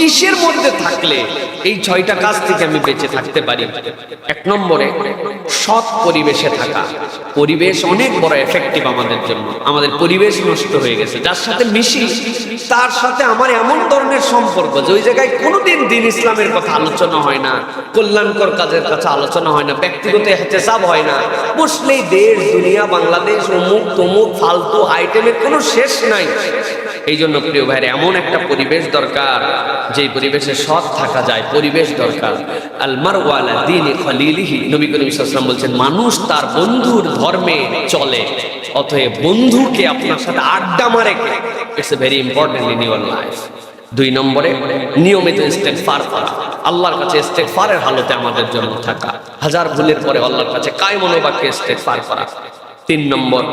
কিসের মধ্যে থাকলে এই ছয়টা কাজ থেকে আমি বেঁচে থাকতে পারি। এক নম্বরে সৎ পরিবেশে থাকা। পরিবেশ অনেক বড় এফেক্টিভ আমাদের জন্য। আমাদের পরিবেশ নষ্ট হয়ে গেছে। যার সাথে মিশি, তার সাথে আমার এমন ধরনের সম্পর্ক যে ওই জায়গায় কোনোদিন দিন ইসলামের কথা আলোচনা হয় না, কল্যাণকর কাজের কথা আলোচনা হয় না, ব্যক্তিগত হেতেসাব হয় না। বসলেই দেশ, দুনিয়া, বাংলাদেশ অমুক তমুক ফালতু আইটেমের কোনো শেষ নাই। এই জন্য প্রিয় ভাইয়ের, এমন একটা পরিবেশ দরকার যে পরিবেশে সৎ থাকা যায়, পরিবেশ দরকার। আলমার ওয়ালা খলিলিহি, নবী করিম বলছেন, মানুষ তার বন্ধুর ধর্মে চলে, অতএব বন্ধুকে আপনার সাথে আড্ডা মারে it's a very important in your life দুই নম্বরে, নিয়মিত ইস্তেগফার করা। আল্লাহর কাছে ইস্তেগফারের হালতে আমাদের জন্য থাকা। হাজার ভুলের পরে আল্লাহর কাছে কায় মনোবাক্যে ইস্তেগফার করা। তিন নম্বর,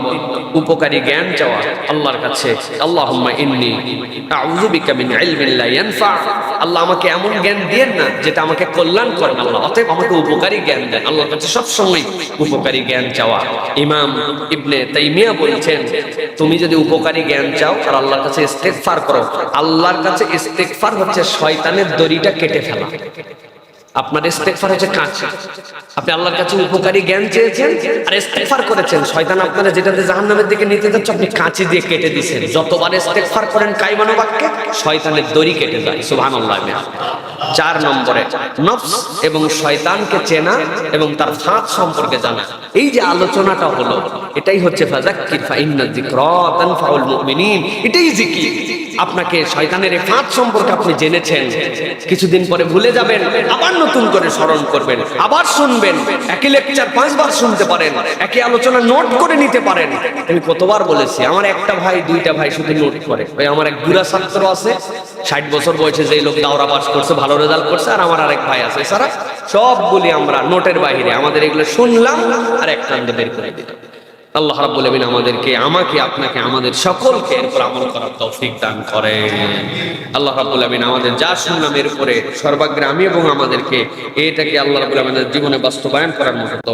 উপকারী জ্ঞান চাওয়া আল্লাহর কাছে। আল্লাহুম্মা ইন্নী আল্লাহ আমাকে এমন জ্ঞান দেন না যেটা আমাকে কল্যাণ করে আল্লাহ। অতএব আমাকে উপকারী জ্ঞান দেন। আল্লাহর কাছে সবসময় উপকারী জ্ঞান চাওয়া। ইমাম ইবনে তাইমিয়া বলছেন, তুমি যদি উপকারী জ্ঞান চাও, আর আল্লাহর কাছে ইস্তেগফার করো, আল্লাহর কাছে ইস্তেগফার হচ্ছে শয়তানের দড়িটা কেটে ফেলা। আপনার ইস্তেগফার হচ্ছে কাঁচি আপনি আল্লাহর কাছে উপকারী জ্ঞান চেয়েছেন আর ইস্তেগফার করেছেন, শয়তান আপনারা যেটাতে জাহান্নামের দিকে নিতে যাচ্ছে, আপনি কাঁচি দিয়ে কেটে দিয়েছেন। যতবার ইস্তেগফার করেন কাইমানো বাক্যে শয়তানের দড়ি কেটে যায় সুবহানাল্লাহ। চার নম্বরে, নফস এবং শয়তানকে চেনা এবং তার ফাঁদ সম্পর্কে জানা। এই যে আলোচনাটা হলো, এটাই হচ্ছে ফাজাক্কির ফাইন্না যিকরা তানফাউল মুমিনিন। এটাই জিকির। আপনাকে শয়তানের ফাঁদ সম্পর্কে আপনি জেনেছেন। কিছুদিন পরে ভুলে যাবেন। আবার নতুন করে স্মরণ করবেন। আবার শুনবেন। একই লেকচার পাঁচবার শুনতে পারেন। একই আলোচনা নোট করে নিতে পারেন। আমি কতবার বলেছি আমার একটা ভাই দুইটা ভাই শুধু নোট করে। ওই আমার এক দুরা ছাত্র আছে ষাট বছর বয়সে যেই লোক দাওরা পাস করছে ভালো রেজাল্ট করছে আর আমার আরেক ভাই আছে। এছাড়া সবগুলি আমরা নোটের বাইরে আমাদের এগুলো শুনলাম আর এক কান্দে বের করে দিলাম। আল্লাহ রাব্বুল আলামিন আমাদেরকে, আমাকে, আপনাকে, আমাদের সকলকে এরপর আমল করার তৌফিক দান করেন। আল্লাহ রাব্বুল আলামিন আমাদের যা শুনলাম এর উপরে সর্বাগ্রে আমি এবং আমাদেরকে এটাকে আল্লাহ রাব্বুল আলামিনের জীবনে বাস্তবায়ন করার মতো